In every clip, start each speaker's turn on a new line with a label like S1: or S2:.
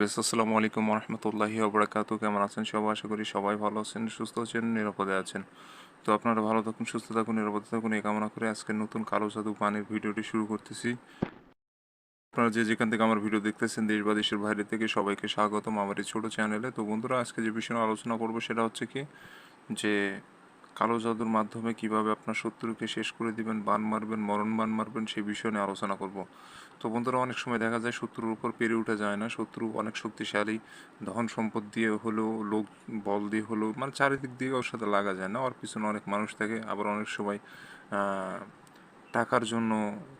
S1: আসসালামু আলাইকুম রহমতুল্লাহি ওবরাকাতু। কেমন আছেন সবাই? আশা করি সবাই ভালো আছেন, সুস্থ আছেন, নিরাপদে আছেন। তো আপনারা ভালো থাকুন, সুস্থ থাকুন, নিরাপদে থাকুন। এই কামনা করে আজকে নতুন কালো জাদু পানির ভিডিওটি শুরু করতেছি। আপনারা যে যেখান থেকে আমার ভিডিও দেখতেছেন, দেশ বা দেশের বাইরে থেকে সবাইকে স্বাগতম আমার এই ছোটো চ্যানেলে। তো বন্ধুরা, আজকে যে বিষয়ে আলোচনা করব সেটা হচ্ছে কি? যে কালো জাদুর মাধ্যমে কীভাবে আপনার শত্রুকে শেষ করে দিবেন, বান মারবেন, মরণ বান মারবেন সেই বিষয় নিয়ে আলোচনা করব। তো বন্ধুরা, অনেক সময় দেখা যায় শত্রুর উপর পেরে উঠা যায় না। শত্রু অনেক শক্তিশালী, ধন সম্পদ দিয়ে হলেও, লোক বল দিয়ে হলেও মানে চারিদিক দিয়ে ওর সাথে লাগা যায় না। ওর পিছনে অনেক মানুষ থাকে, আবার অনেক সময় টাকার জন্য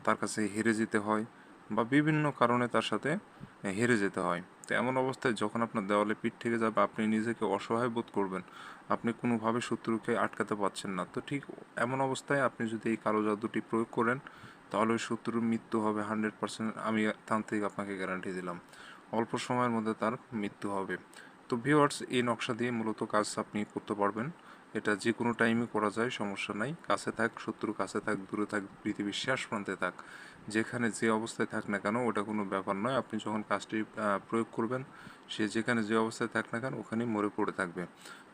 S1: তার কাছে হেরে যেতে হয় বা বিভিন্ন কারণে তার সাথে হেরে যেতে হয়। তো এমন অবস্থায় যখন আপনার দেওয়ালে পিঠ থেকে যাবে আপনি নিজেকে অসহায় বোধ করবেন, আপনি কোনোভাবে শত্রুকে আটকাতে পারছেন না। তো ঠিক এমন অবস্থায় আপনি যদি এই কালো জাদুটি প্রয়োগ করেন, তাহলে ওই শত্রুর মৃত্যু হবে হান্ড্রেড পার্সেন্ট। আমি তান্ত্রিক আপনাকে গ্যারান্টি দিলাম। অল্প সময়ের মধ্যে তার মৃত্যু হবে। তো ভিওয়ার্স এই নকশা দিয়ে মূলত কাজ আপনি করতে পারবেন। এটা যে কোনো টাইমে করা যায়, সমস্যা নাই। কাছে থাক, শত্রু কাছে থাক, দূরে থাক পৃথিবীর শেষ প্রান্তে থাক। যেখানে যে অবস্থায় থাক না কেন, ওটা কোনো ব্যাপার নয়। আপনি যখন কাজটি প্রয়োগ করবেন, সে যেখানে যে অবস্থায় থাক না কেন, ওখানেই মরে পড়ে থাকবে।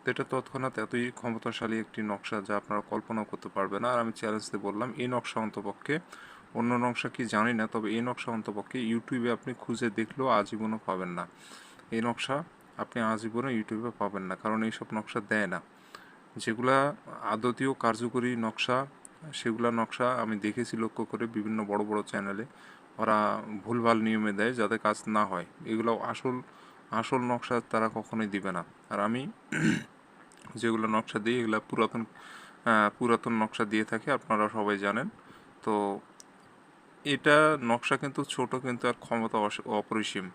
S1: তো এটা তৎক্ষণাৎ এতই ক্ষমতাশালী একটি নকশা যা আপনারা কল্পনা করতে পারবেন না। আর আমি চ্যালেঞ্জ দিয়ে বললাম, এই নকশা অন্তপক্ষে, অন্য নকশা কি জানি না, তবে এই নকশা অন্তপক্ষে ইউটিউবে আপনি খুঁজে দেখলেও আজীবনও পাবেন না। এই নকশা আপনি আজীবনও ইউটিউবে পাবেন না, কারণ এইসব নকশা দেয় না। যেগুলা আদতীয় কার্যকরী নকশা, সেগুলা নকশা আমি দেখেছি লক্ষ্য করে বিভিন্ন বড় বড় চ্যানেলে। ওরা ভুলভাল নিয়মে দেয় যাতে কাজ না হয়। এগুলো আসল আসল নকশা তারা কখনোই দিবে না। আর আমি যেগুলো নকশা দিই, এগুলো পুরাতন পুরাতন নকশা দিয়ে থাকে, আপনারা সবাই জানেন। তো এটা নকশা কিন্তু ছোট, কিন্তু আর ক্ষমতা অপরিসীম।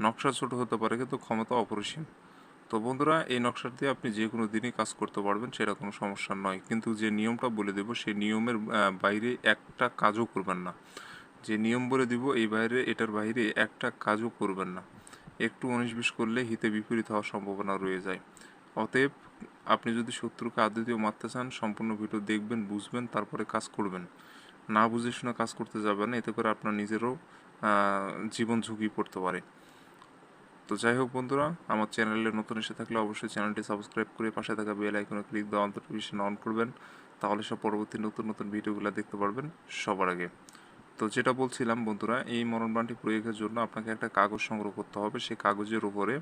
S1: নকশা ছোট হতে পারে, কিন্তু ক্ষমতা অপরিসীম। তো বন্ধুরা, এই নকশা দিয়ে আপনি যে কোনো দিনই কাজ করতে পারবেন, সেটা কোনো সমস্যা নয়। কিন্তু যে নিয়মটা বলে দেবো, সেই নিয়মের বাইরে একটা কাজও করবেন না। যে নিয়ম বলে দিব, এই বাইরে, এটার বাইরে একটা কাজও করবেন না। একটু উনিশ বিশ করলে হিতে বিপরীত হওয়ার সম্ভাবনা রয়ে যায়। অতএব আপনি যদি শত্রুকে আদতীয় মারতে চান, সম্পূর্ণ ভিডিও দেখবেন, বুঝবেন, তারপরে কাজ করবেন। না বুঝে শুনে কাজ করতে যাবেন এতে করে আপনার নিজেরও জীবন ঝুঁকি পড়তে পারে। তো যাই হোক বন্ধুরা, আমার চ্যানেলে নতুন এসে থাকলে অবশ্যই চ্যানেলটি সাবস্ক্রাইব করে পাশে থাকা বেল আইকনে ক্লিক দেওয়া নোটিফিকেশন অন করবেন। তাহলে সব পরবর্তী নতুন নতুন ভিডিওগুলো দেখতে পারবেন সবার আগে। তো যেটা বলছিলাম বন্ধুরা, এই মরণবাণটি প্রয়োগের জন্য আপনাকে একটা কাগজ সংগ্রহ করতে হবে। সেই কাগজের উপরে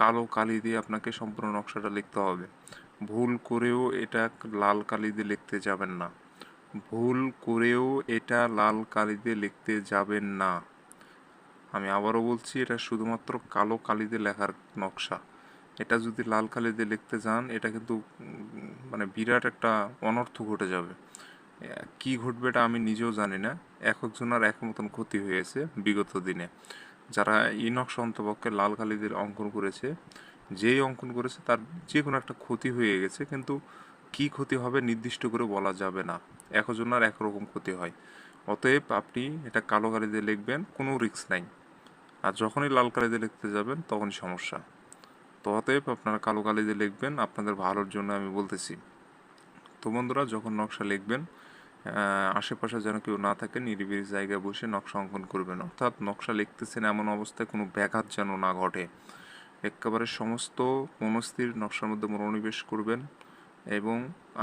S1: কালো কালি দিয়ে আপনাকে সম্পূর্ণ নকশাটা লিখতে হবে। ভুল করেও এটা লাল কালি দিয়ে লিখতে যাবেন না। ভুল করেও এটা লাল কালি দিয়ে লিখতে যাবেন না। আমি আবারও বলছি, এটা শুধুমাত্র কালো কালি দিয়ে লেখার নকশা। এটা যদি লাল কালি দিয়ে লিখতে যান, এটা কিন্তু মানে বিরাট একটা অনর্থ ঘটে যাবে। কি ঘটবে এটা আমি নিজেও জানি না। এক একজনের এক মতন ক্ষতি হয়েছে বিগত দিনে। যারা এই নকশা অন্তপক্ষে লাল কালিদের অঙ্কন করেছে, যেই অঙ্কন করেছে তার যে কোনো একটা ক্ষতি হয়ে গেছে, কিন্তু কি ক্ষতি হবে নির্দিষ্ট করে বলা যাবে না। একজনের একরকম ক্ষতি হয়। অতএব আপনি এটা কালো কালি দিয়ে লিখবেন, কোনো রিস্ক নাই। আর যখনই লাল কালি দিয়ে লিখতে যাবেন, তখনই সমস্যা। তো অতএব আপনারা কালো কালি দিয়ে লিখবেন, আপনাদের ভালোর জন্য আমি বলতেছি। তো বন্ধুরা, যখন নকশা লিখবেন আশেপাশে যেন কেউ না থাকে, নিরিবিলি জায়গায় বসে নকশা অঙ্কন করবেন। অর্থাৎ নকশা লিখতেছেন এমন অবস্থায় কোনো ব্যাঘাত যেন না ঘটে। একেবারে সমস্ত মনস্থির নকশার মধ্যে মনোনিবেশ করবেন এবং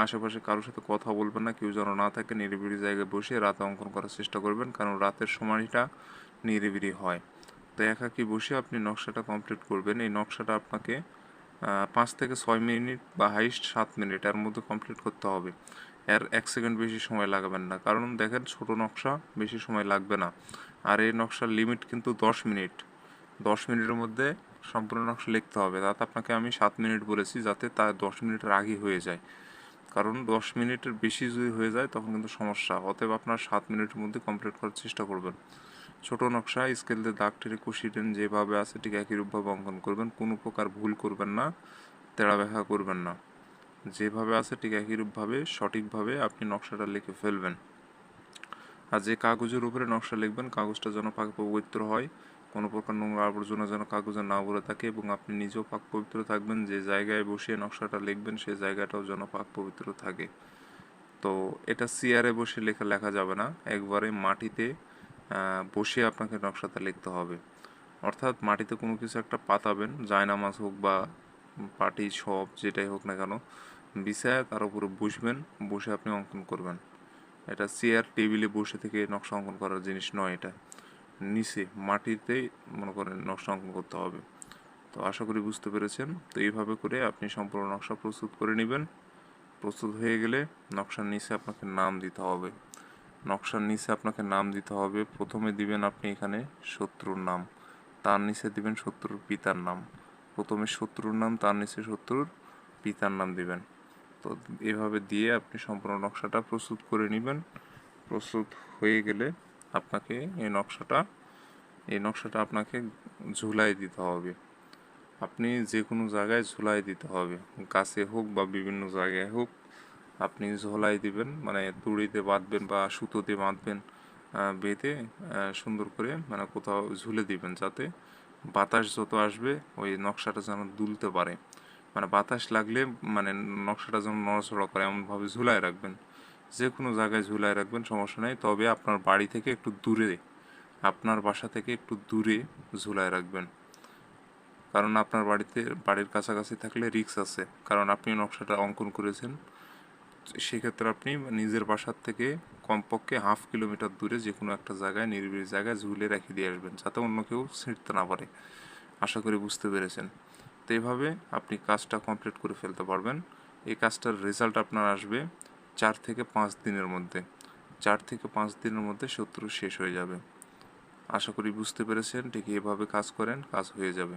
S1: আশেপাশে কারোর সাথে কথা বলবেন না, কেউ যেন না থাকে, নিরিবিলি জায়গায় বসে রাতে অঙ্কন করার চেষ্টা করবেন, কারণ রাতের সময়টা নিরিবিলি হয়। তো একাকি বসে আপনি নকশাটা কমপ্লিট করবেন। এই নকশাটা আপনাকে পাঁচ থেকে ছয় মিনিট বা হাইস্ট সাত মিনিট এর মধ্যে কমপ্লিট করতে হবে। এর এক সেকেন্ড বেশি সময় লাগাবেন না। কারণ দেখেন, ছোট নকশা বেশি সময় লাগবে না। আর এই নকশার লিমিট কিন্তু দশ মিনিট। দশ মিনিটের মধ্যে সম্পূর্ণ নকশা লিখতে হবে। তাতে আপনাকে আমি সাত মিনিট বলেছি যাতে তা দশ মিনিটের আগে হয়ে যায়। কারণ দশ মিনিটের বেশি যদি হয়ে যায়, তখন কিন্তু সমস্যা। অতএব আপনার সাত মিনিটের মধ্যে কমপ্লিট করার চেষ্টা করবেন। ছোট নকশা স্কেল দিয়ে দাগ টেনে কষিয়ে টেনে যেভাবে আছে ঠিক একই রূপভাবে অঙ্কন করবেন। কোনো প্রকার ভুল করবেন না তেড়া ব্যাখ্যা করবেন না। যেভাবে আছে ঠিক একই রূপভাবে সঠিকভাবে আপনি নকশাটা লিখে ফেলবেন। আর যে কাগজের উপরে নকশা লিখবেন, কাগজটা যেন পাক পবিত্র হয়, কোনো প্রকার নোংরা আবর্জনা যেন কাগজে না ভরে থাকে এবং আপনি নিজেও পাক পবিত্র থাকবেন, যে জায়গায় বসে নকশাটা লিখবেন সেই জায়গাটাও যেন পাক পবিত্র থাকে। তো এটা চেয়ারে বসে লেখা লেখা যাবে না। একবারে মাটিতে বসে আপনাকে নকশাটা লিখতে হবে। অর্থাৎ মাটিতে কোনো কিছু একটা পাতাবেন, জায়নামাজ হোক বা পাটি, সব যেটাই হোক না কেন, বিছায় তার উপরে বসবেন, বসে আপনি অঙ্কন করবেন। এটা চেয়ার, টেবিলে বসে থেকে নকশা অঙ্কন করার জিনিস নয় এটা। নিচে মাটিতেই মনে করেন নকশা অঙ্কন করতে হবে। তো আশা করি বুঝতে পেরেছেন। তো এইভাবে করে আপনি সম্পূর্ণ নকশা প্রস্তুত করে নেবেন। প্রস্তুত হয়ে গেলে নকশার নিচে আপনাকে নাম দিতে হবে। নকশার নিচে আপনাকে নাম দিতে হবে। প্রথমে দিবেন আপনি এখানে শত্রুর নাম। তার নিচে দিবেন শত্রুর পিতার নাম। প্রথমে শত্রুর নাম, তার নিচে শত্রুর পিতার নাম দিবেন। তো এভাবে দিয়ে আপনি সম্পূর্ণ নকশাটা প্রস্তুত করে নেবেন। প্রস্তুত হয়ে গেলে আপনাকে এই নকশাটা এই নকশাটা আপনাকে ঝুলাই দিতে হবে। আপনি যে কোনো জায়গায় ঝুলাই দিতে হবে। গাছে হোক বা বিভিন্ন জায়গায় হোক। আপনি ঝোলাই দিবেন মানে তুড়িতে বাঁধবেন বা সুতোতে বাঁধবেন বেঁধে সুন্দর করে মানে কোথাও ঝুলে দিবেন যাতে বাতাস যত আসবে ওই নকশাটা যেন দুলতে পারে। মানে বাতাস লাগলে মানে নকশাটা যেন নড়াচড়া করে, এমনভাবে ঝুলায় রাখবেন। যে কোনো জায়গায় ঝুলায় রাখবেন, সমস্যা নেই। তবে আপনার বাড়ি থেকে একটু দূরে, আপনার বাসা থেকে একটু দূরে ঝুলায় রাখবেন। কারণ আপনার বাড়িতে, বাড়ির কাছাকাছি থাকলে রিস্ক আছে। কারণ আপনি নকশাটা অঙ্কন করেছেন সেক্ষেত্রে আপনি নিজের বাসার থেকে কমপক্ষে হাফ কিলোমিটার দূরে যে কোনো একটা জায়গায়, নিরিবিলি জায়গায় ঝুলে রেখে দিয়ে আসবেন যাতে অন্য কেউ ছিঁড়তে না পারে। আশা করি বুঝতে পেরেছেন। তো এইভাবে আপনি কাজটা কমপ্লিট করে ফেলতে পারবেন। এই কাজটার রেজাল্ট আপনার আসবে চার থেকে পাঁচ দিনের মধ্যে। চার থেকে পাঁচ দিনের মধ্যে শত্রু শেষ হয়ে যাবে। আশা করি বুঝতে পেরেছেন, ঠিক এভাবে কাজ করেন, কাজ হয়ে যাবে।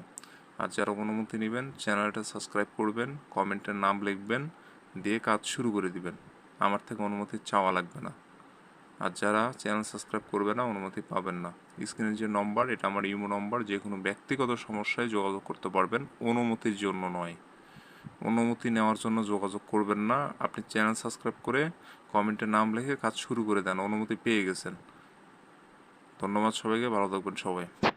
S1: আর যারা অনুমতি নেবেন, চ্যানেলটা সাবস্ক্রাইব করবেন, কমেন্টের নাম লিখবেন। দিয়ে কাজ শুরু করে দিবেন। আমার থেকে অনুমতি চাওয়া লাগবে না। আর যারা চ্যানেল সাবস্ক্রাইব করবে না, অনুমতি পাবেন না। স্ক্রিনের যে নম্বর, এটা আমার ইমো নম্বর, যে কোনো ব্যক্তিগত সমস্যায় যোগাযোগ করতে পারবেন, অনুমতির জন্য নয়। অনুমতি নেওয়ার জন্য যোগাযোগ করবেন না। আপনি চ্যানেল সাবস্ক্রাইব করে কমেন্টে নাম লিখে কাজ শুরু করে দেন। অনুমতি পেয়ে গেছেন। ধন্যবাদ সবাইকে, ভালো থাকবেন সবাই।